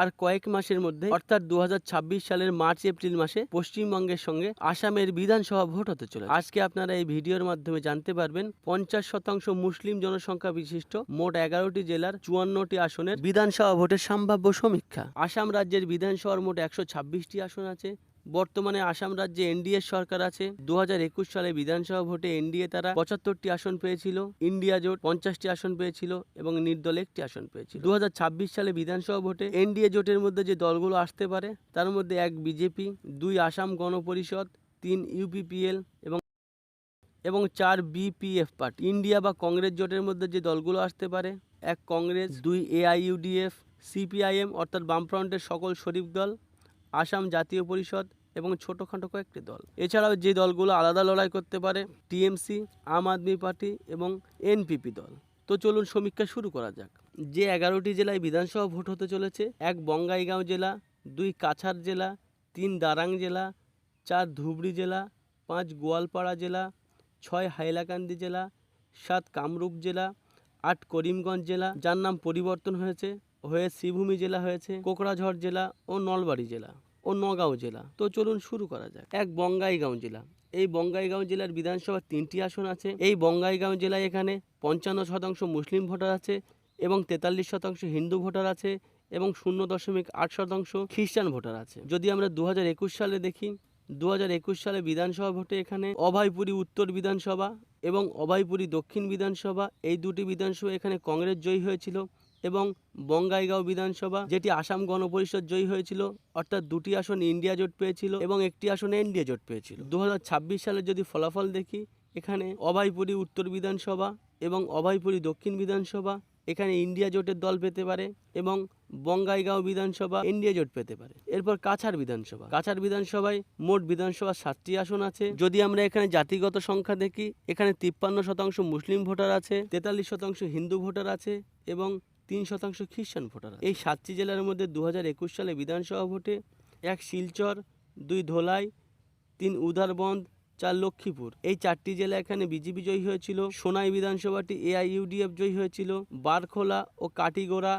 আর কয়েক মাসের মধ্যে, অর্থাৎ দু হাজার ছাব্বিশ সালের মার্চ, এপ্রিল মাসে পশ্চিমবঙ্গের সঙ্গে আসামের বিধানসভা ভোট হতে চলে আজকে আপনারা এই ভিডিওর মাধ্যমে জানতে পারবেন, পঞ্চাশ শতাংশ মুসলিম জনসংখ্যা বিশিষ্ট মোট এগারোটি জেলার চুয়ান্নটি আসনের বিধানসভা ভোটের সম্ভাব্য সমীক্ষা। আসাম রাজ্যের বিধানসভার মোট একশো ছাব্বিশটি আসন আছে বর্তমানে আসাম রাজ্যে এনডিএ সরকার আছে। দু হাজার একুশ সালে বিধানসভা ভোটে এনডিএ তারা পঁচাত্তরটি আসন পেয়েছিল, ইন্ডিয়া জোট পঞ্চাশটি আসন পেয়েছিল এবং নির্দল একটি আসন পেয়েছিল। দু হাজার ছাব্বিশ সালে বিধানসভা ভোটে এনডিএ জোটের মধ্যে যে দলগুলো আসতে পারে, তার মধ্যে এক বিজেপি, দুই আসাম গণপরিষদ, তিন ইউপিপিএল এবং এবং চার বিপিএফ পার্টি। ইন্ডিয়া বা কংগ্রেস জোটের মধ্যে যে দলগুলো আসতে পারে, এক কংগ্রেস, দুই এআইইউডিএফ, সিপিআইএম অর্থাৎ বামফ্রন্টের সকল শরিক দল আসাম জাতীয় পরিষদ এবং ছোটোখাটো কয়েকটি দল। এছাড়াও যে দলগুলো আলাদা লড়াই করতে পারে, টিএমসি, আম আদমি পার্টি এবং এনপিপি দল। তো চলুন সমীক্ষা শুরু করা যাক। যে এগারোটি জেলায় বিধানসভা ভোট হতে চলেছে, এক বঙ্গাইগাঁও জেলা, দুই কাছাড় জেলা, তিন দারাং জেলা, চার ধুবড়ি জেলা, পাঁচ গোয়ালপাড়া জেলা, ছয় হাইলাকান্দি জেলা, সাত কামরূপ জেলা, আট করিমগঞ্জ জেলা, যার নাম পরিবর্তন হয়েছে, হয়ে শ্রীভূমি জেলা হয়েছে, কোকড়াঝড় জেলা ও নলবাড়ি জেলা। ও নগাঁও জেলা। তো চলুন শুরু করা যাক। এক বঙ্গাইগাঁও জেলা। এই বঙ্গাইগাঁও জেলার বিধানসভার তিনটি আসন আছে। এই বঙ্গাইগাঁও জেলায় এখানে পঞ্চান্ন শতাংশ মুসলিম ভোটার আছে এবং তেতাল্লিশ শতাংশ হিন্দু ভোটার আছে এবং শূন্য দশমিক আট শতাংশ খ্রিস্টান ভোটার আছে। যদি আমরা দু হাজার একুশ সালে দেখি দু হাজার একুশ সালে বিধানসভা ভোটে এখানে অভয়পুরী উত্তর বিধানসভা এবং অভয়পুরী দক্ষিণ বিধানসভা, এই দুটি বিধানসভা এখানে কংগ্রেস জয়ী হয়েছিল। এবং বঙ্গাইগাঁও বিধানসভা, যেটি আসাম গণপরিষদ জয়ী হয়েছিল, অর্থাৎ দুটি আসন ইন্ডিয়া জোট পেয়েছিল এবং একটি আসনে এনডিএ জোট পেয়েছিল। দু হাজার ছাব্বিশ সালে যদি ফলাফল দেখি, এখানে অভয়পুরী উত্তর বিধানসভা এবং অভয়পুরী দক্ষিণ বিধানসভা, এখানে ইন্ডিয়া জোটের দল পেতে পারে এবং বঙ্গাইগাঁও বিধানসভা এনডিএ জোট পেতে পারে। এরপর কাছাড় বিধানসভা। কাছাড় বিধানসভায় মোট বিধানসভা সাতটি আসন আছে। যদি আমরা এখানে জাতিগত সংখ্যা দেখি, এখানে তিপ্পান্ন শতাংশ মুসলিম ভোটার আছে, তেতাল্লিশ শতাংশ হিন্দু ভোটার আছে এবং তিন শতাংশ খ্রিস্টান ভোটার এই সাতটি জেলার মধ্যে দু হাজার একুশ সালে বিধানসভা ভোটে এক শিলচর, দুই ধোলাই, তিন উদারবন্দ, চার লক্ষ্মীপুর। এই চারটি জেলা এখানে বিজেপি জয়ী হয়েছিল, সোনাই বিধানসভাটি এআইইউডিএফ জয়ী হয়েছিল, বারখোলা ও কাটিগোড়া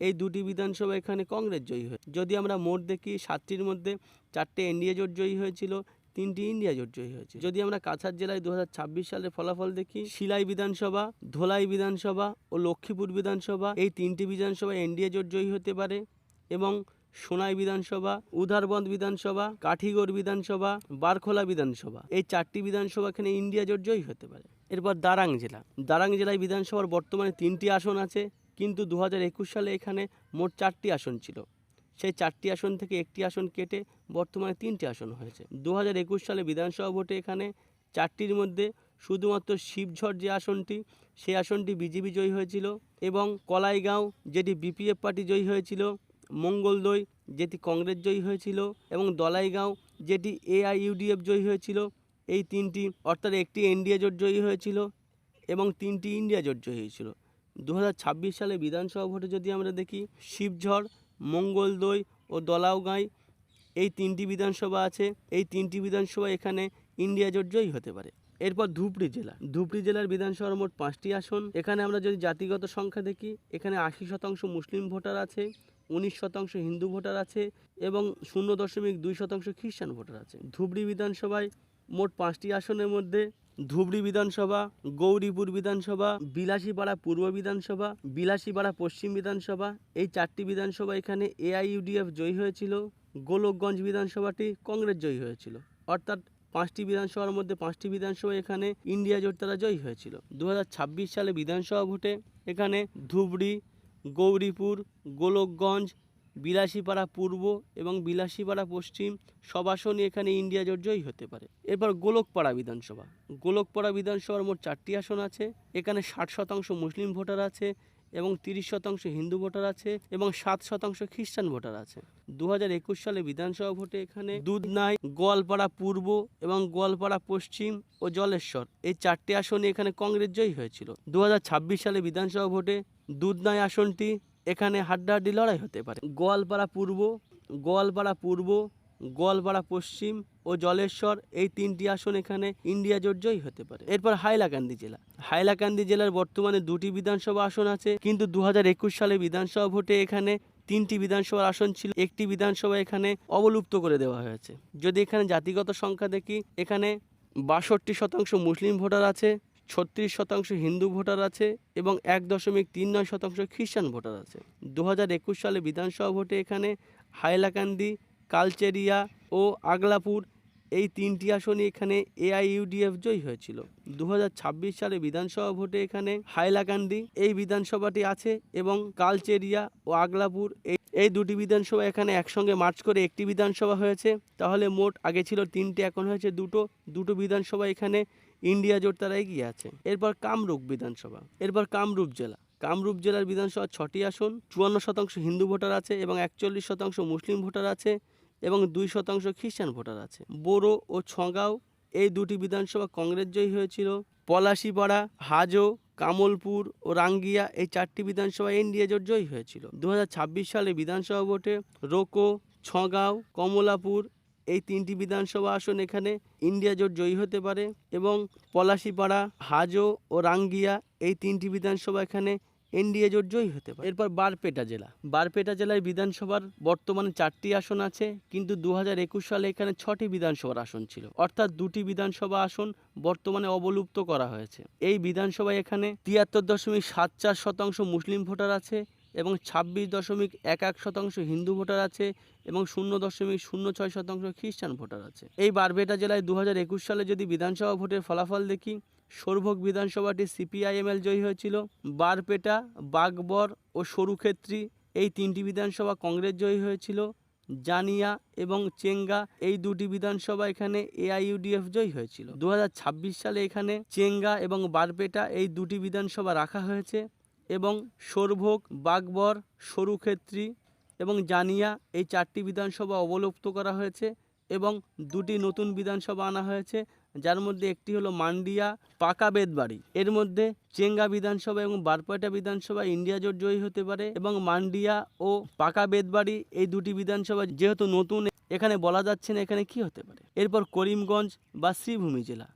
এই দুটি বিধানসভা এখানে কংগ্রেস জয়ী হয়ে যদি আমরা মোট দেখি, সাতটির মধ্যে চারটে এনডিএ জোট জয়ী হয়েছিল তিনটি ইন্ডিয়া জোট জয়ী হয়েছে। যদি আমরা কাছাড় জেলায় দু সালের ফলাফল দেখি শিলাই বিধানসভা, ধোলাই বিধানসভা ও লক্ষ্মীপুর বিধানসভা, এই তিনটি বিধানসভা এনডিএ জোট জয়ী হতে পারে এবং সোনাই বিধানসভা উধারবন্দ বিধানসভা, কাঠিগড় বিধানসভা, বারখোলা বিধানসভা। এই চারটি বিধানসভা এখানে ইন্ডিয়া জোট জয়ী হতে পারে। এরপর দারাং জেলা। দারাং জেলায় বিধানসভার বর্তমানে তিনটি আসন আছে, কিন্তু দু হাজার একুশ সালে এখানে মোট চারটি আসন ছিল। সেই চারটি আসন থেকে একটি আসন কেটে বর্তমানে তিনটি আসন হয়েছে। দু হাজার একুশ সালে বিধানসভা ভোটে এখানে চারটির মধ্যে শুধুমাত্র শিবঝড় যে আসনটি সেই আসনটি বিজেপি জয়ী হয়েছিল এবং কলাইগাঁও যেটি বিপিএফ পার্টি জয়ী হয়েছিল মঙ্গলদৈ যেটি কংগ্রেস জয়ী হয়েছিল এবং দলাইগাঁও যেটি এআইইউডিএফ জয়ী হয়েছিল, এই তিনটি অর্থাৎ একটি এনডিএ জোট জয়ী হয়েছিল এবং তিনটি ইন্ডিয়া জোট জয়ী হয়েছিল। দু হাজার ছাব্বিশ সালে বিধানসভা ভোটে যদি আমরা দেখি, শিবঝড় মঙ্গলদৈ ও দলাওগাঁই এই তিনটি বিধানসভা আছে। এই তিনটি বিধানসভা এখানে ইন্ডিয়া জোট জয়ী হতে পারে। এরপর ধুবড়ি জেলা। ধুবড়ি জেলার বিধানসভার মোট পাঁচটি আসন। এখানে আমরা যদি জাতিগত সংখ্যা দেখি, এখানে আশি শতাংশ মুসলিম ভোটার আছে, উনিশ শতাংশ হিন্দু ভোটার আছে এবং শূন্য দশমিক দুই শতাংশ খ্রিস্টান ভোটার আছে। ধুবড়ি বিধানসভায় মোট পাঁচটি আসনের মধ্যে ধুবড়ি বিধানসভা, গৌরীপুর বিধানসভা, বিলাসীপাড়া পূর্ব বিধানসভা, বিলাসীপাড়া পশ্চিম বিধানসভা, এই চারটি বিধানসভা এখানে এআইইউডিএফ জয়ী হয়েছিল, গোলকগঞ্জ বিধানসভাটি কংগ্রেস জয়ী হয়েছিল। অর্থাৎ পাঁচটি বিধানসভার মধ্যে পাঁচটি বিধানসভা এখানে ইন্ডিয়া জোট তারা জয়ী হয়েছিল। দু হাজার ছাব্বিশ সালে বিধানসভা ভোটে এখানে ধুবড়ি, গৌরীপুর, গোলকগঞ্জ বিলাসীপাড়া পূর্ব এবং বিলাসীপাড়া পশ্চিম সব আসনই এখানে ইন্ডিয়া জোট জয়ী হতে পারে। এরপর গোলকপাড়া বিধানসভা। গোলকপাড়া বিধানসভার মোট চারটি আসন আছে। এখানে ষাট শতাংশ মুসলিম ভোটার আছে এবং তিরিশ শতাংশ হিন্দু ভোটার আছে এবং সাত শতাংশ খ্রিস্টান ভোটার আছে। দু হাজার একুশ সালে বিধানসভা ভোটে এখানে দুধনাই, গোয়ালপাড়া পূর্ব এবং গোয়ালপাড়া পশ্চিম ও জলেশ্বর এই চারটি আসনে এখানে কংগ্রেস জয়ী হয়েছিল। দু হাজার ছাব্বিশ সালে বিধানসভা ভোটে দুধনাই আসনটি এখানে হাড্ডাহাড্ডি লড়াই হতে পারে। গোয়ালপাড়া পূর্ব গোয়ালপাড়া পূর্ব, গোয়ালপাড়া পশ্চিম ও জলেশ্বর এই তিনটি আসন এখানে ইন্ডিয়া জোট জয়ী হতে পারে। এরপর হাইলাকান্দি জেলা। হাইলাকান্দি জেলার বর্তমানে দুটি বিধানসভা আসন আছে, কিন্তু দু হাজার একুশ সালে বিধানসভা ভোটে এখানে তিনটি বিধানসভার আসন ছিল। একটি বিধানসভা এখানে অবলুপ্ত করে দেওয়া হয়েছে। যদি এখানে জাতিগত সংখ্যা দেখি, এখানে বাষট্টি শতাংশ মুসলিম ভোটার আছে ছত্রিশ শতাংশ হিন্দু ভোটার আছে এবং এক দশমিক তিন নয় শতাংশ খ্রিস্টান ভোটার আছে। দু হাজার একুশ সালে বিধানসভা ভোটে এখানে হাইলাকান্দি, কালচেরিয়া ও আগলাপুর এই তিনটি আসনে এখানে এআইইউডিএফ জয়ী হয়েছিল। দু হাজার ছাব্বিশ সালে বিধানসভা ভোটে এখানে হাইলাকান্দি এই বিধানসভাটি আছে এবং কালচেরিয়া ও আগলাপুর এই দুটি বিধানসভা এখানে একসঙ্গে মার্চ করে একটি বিধানসভা হয়েছে। তাহলে মোট আগে ছিল তিনটি, এখন হয়েছে দুটো। দুটো বিধানসভা এখানে ইন্ডিয়া জোট তারা এগিয়ে আছে। এরপর কামরূপ বিধানসভা, এরপর কামরূপ জেলা। কামরূপ জেলার বিধানসভা ছটি আসন, চুয়ান্ন শতাংশ হিন্দু ভোটার আছে এবং একচল্লিশ শতাংশ মুসলিম ভোটার আছে এবং দুই শতাংশ খ্রিস্টান ভোটার আছে। বোরো ও ছগাঁও এই দুটি বিধানসভা কংগ্রেস জয়ী হয়েছিল। পলাশিপাড়া, হাজো, কামলপুর ও রাঙ্গিয়া এই চারটি বিধানসভা এনডিএ জোট জয়ী হয়েছিল। দু হাজার ছাব্বিশ সালে বিধানসভা ভোটে রোকো, ছগাঁও, কমলাপুর এই তিনটি বিধানসভা আসন এখানে ইন্ডিয়া জোট জয়ী হতে পারে এবং পলাশিপাড়া, হাজো ও রাঙ্গিয়া এই তিনটি বিধানসভা এখানে এনডিএ জোট জয়ী হতে পারে। এরপর বারপেটা জেলা। বারপেটা জেলায় বিধানসভার বর্তমানে চারটি আসন আছে, কিন্তু দু হাজার একুশ সালে এখানে ছটি বিধানসভার আসন ছিল। অর্থাৎ দুটি বিধানসভা আসন বর্তমানে অবলুপ্ত করা হয়েছে। এই বিধানসভায় এখানে তিয়াত্তর দশমিক সাত চার শতাংশ মুসলিম ভোটার আছে এবং ছাব্বিশ দশমিক এক এক শতাংশ হিন্দু ভোটার আছে এবং শূন্য দশমিক শূন্য ছয় শতাংশ খ্রিস্টান ভোটার আছে। এই বারপেটা জেলায় দু হাজার একুশ সালে যদি বিধানসভা ভোটের ফলাফল দেখি, সরভোগ বিধানসভাটি সিপিআইএমএল জয়ী হয়েছিল। বারপেটা, বাগবর ও সরুক্ষেত্রী এই তিনটি বিধানসভা কংগ্রেস জয়ী হয়েছিল। জানিয়া এবং চেঙ্গা এই দুটি বিধানসভা এখানে এআইইউডিএফ জয়ী হয়েছিল। দু হাজার ছাব্বিশ সালে এখানে চেঙ্গা এবং বারপেটা এই দুটি বিধানসভা রাখা হয়েছে। এবং সরভোগ, বাগবর, সরুক্ষেত্রী এবং জানিয়া এই চারটি বিধানসভা অবলুপ্ত করা হয়েছে এবং দুটি নতুন বিধানসভা আনা হয়েছে। যার মধ্যে একটি হলো মান্ডিয়া, পাকা বেদবাড়ি এর মধ্যে চেঙ্গা বিধানসভা এবং বারপেটা বিধানসভা ইন্ডিয়া জোট জয়ী হতে পারে এবং মান্ডিয়া ও পাকা বেদবাড়ি এই দুটি বিধানসভা যেহেতু নতুন, এখানে বলা যাচ্ছে না এখানে কি হতে পারে। এরপর করিমগঞ্জ বা শ্রীভূমি জেলা।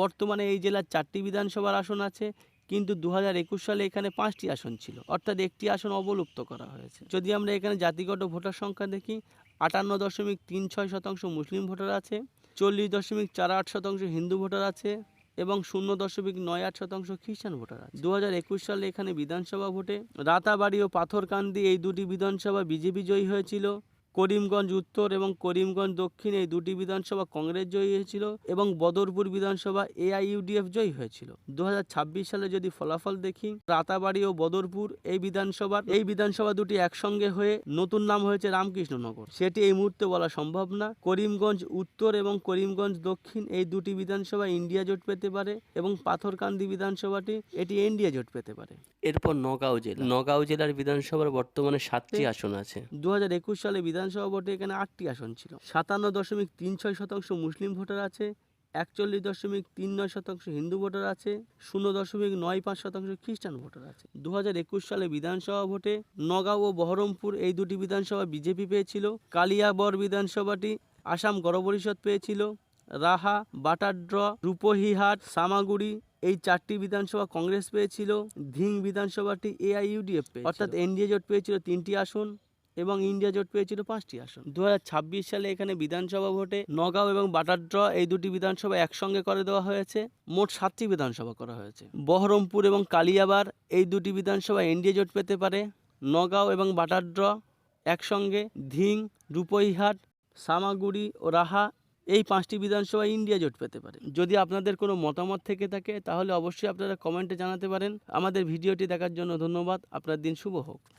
বর্তমানে এই জেলার চারটি বিধানসভার আসন আছে। কিন্তু দু হাজার একুশ সালে এখানে পাঁচটি আসন ছিল। অর্থাৎ একটি আসন অবলুপ্ত করা হয়েছে। যদি আমরা এখানে জাতিগত ভোটার সংখ্যা দেখি, আটান্ন দশমিক তিন ছয় শতাংশ মুসলিম ভোটার আছে, চল্লিশ দশমিক চার আট শতাংশ হিন্দু ভোটার আছে, এবং শূন্য দশমিক নয় আট শতাংশ খ্রিস্টান ভোটার আছে। দু হাজার একুশ সালে এখানে বিধানসভা ভোটে রাতাবাড়ি ও পাথরকান্দি এই দুটি বিধানসভা বিজেপি জয়ী হয়েছিল। করিমগঞ্জ উত্তর এবং করিমগঞ্জ দক্ষিণ এই দুটি বিধানসভা কংগ্রেস জয়ী হয়েছিল এবং বদরপুর বিধানসভা এআইইউডিএফ জয়ী হয়েছিল। দু হাজার ছাব্বিশ সালে যদি ফলাফল দেখি রাতাবাড়ি ও বদরপুর এই বিধানসভার এই বিধানসভা দুটি একসঙ্গে হয়ে নতুন নাম হয়েছে রামকৃষ্ণনগর। সেটি এই মুহূর্তে বলা সম্ভব না। করিমগঞ্জ উত্তর এবং করিমগঞ্জ দক্ষিণ এই দুটি বিধানসভা ইন্ডিয়া জোট পেতে পারে এবং পাথরকান্দি বিধানসভাটি এটি ইন্ডিয়া জোট পেতে পারে। এরপর নগাঁও জেলা। নগাঁও জেলার বিধানসভার বর্তমানে সাতটি আসন আছে। দু হাজার একুশ সালে বিধানসভা ভোটে এখানে আটটি আসন ছিল। সাতান্ন দশমিক তিন ছয় শতাংশ মুসলিম ভোটার আছে, একচল্লিশ দশমিক তিন নয় শতাংশ হিন্দু ভোটার আছে, শূন্য দশমিক নয় পাঁচ শতাংশ খ্রিস্টান ভোটার আছে। দু হাজার একুশ সালে বিধানসভা ভোটে নগাঁও ও বহরমপুর এই দুটি বিধানসভা বিজেপি পেয়েছিল, কালিয়াবর বিধানসভাটি আসাম গণপরিষদ পেয়েছিল, রাহা বাটাড্র রূপহিহাট, সামাগুড়ি এই চারটি বিধানসভা কংগ্রেস পেয়েছিল, ধিং বিধানসভাটি এআইইউডিএফ অর্থাৎ এনডিএ জোট পেয়েছিল তিনটি আসন। এবং ইন্ডিয়া জোট পেয়েছিল পাঁচটি আসন। দু হাজার ছাব্বিশ সালে এখানে বিধানসভা ভোটে নগাঁও এবং বাটাড্র এই দুটি বিধানসভা একসঙ্গে করে দেওয়া হয়েছে। মোট সাতটি বিধানসভা করা হয়েছে। বহরমপুর এবং কালিয়াবার এই দুটি বিধানসভা এনডিএ জোট পেতে পারে। নগাঁও এবং বাটাড্র একসঙ্গে ধিং, রূপইহাট, সামাগুড়ি ও রাহা এই পাঁচটি বিধানসভা ইন্ডিয়া জোট পেতে পারে। যদি আপনাদের কোনো মতামত থেকে থাকে, তাহলে অবশ্যই আপনারা কমেন্টে জানাতে পারেন। আমাদের ভিডিওটি দেখার জন্য ধন্যবাদ। আপনার দিন শুভ হোক।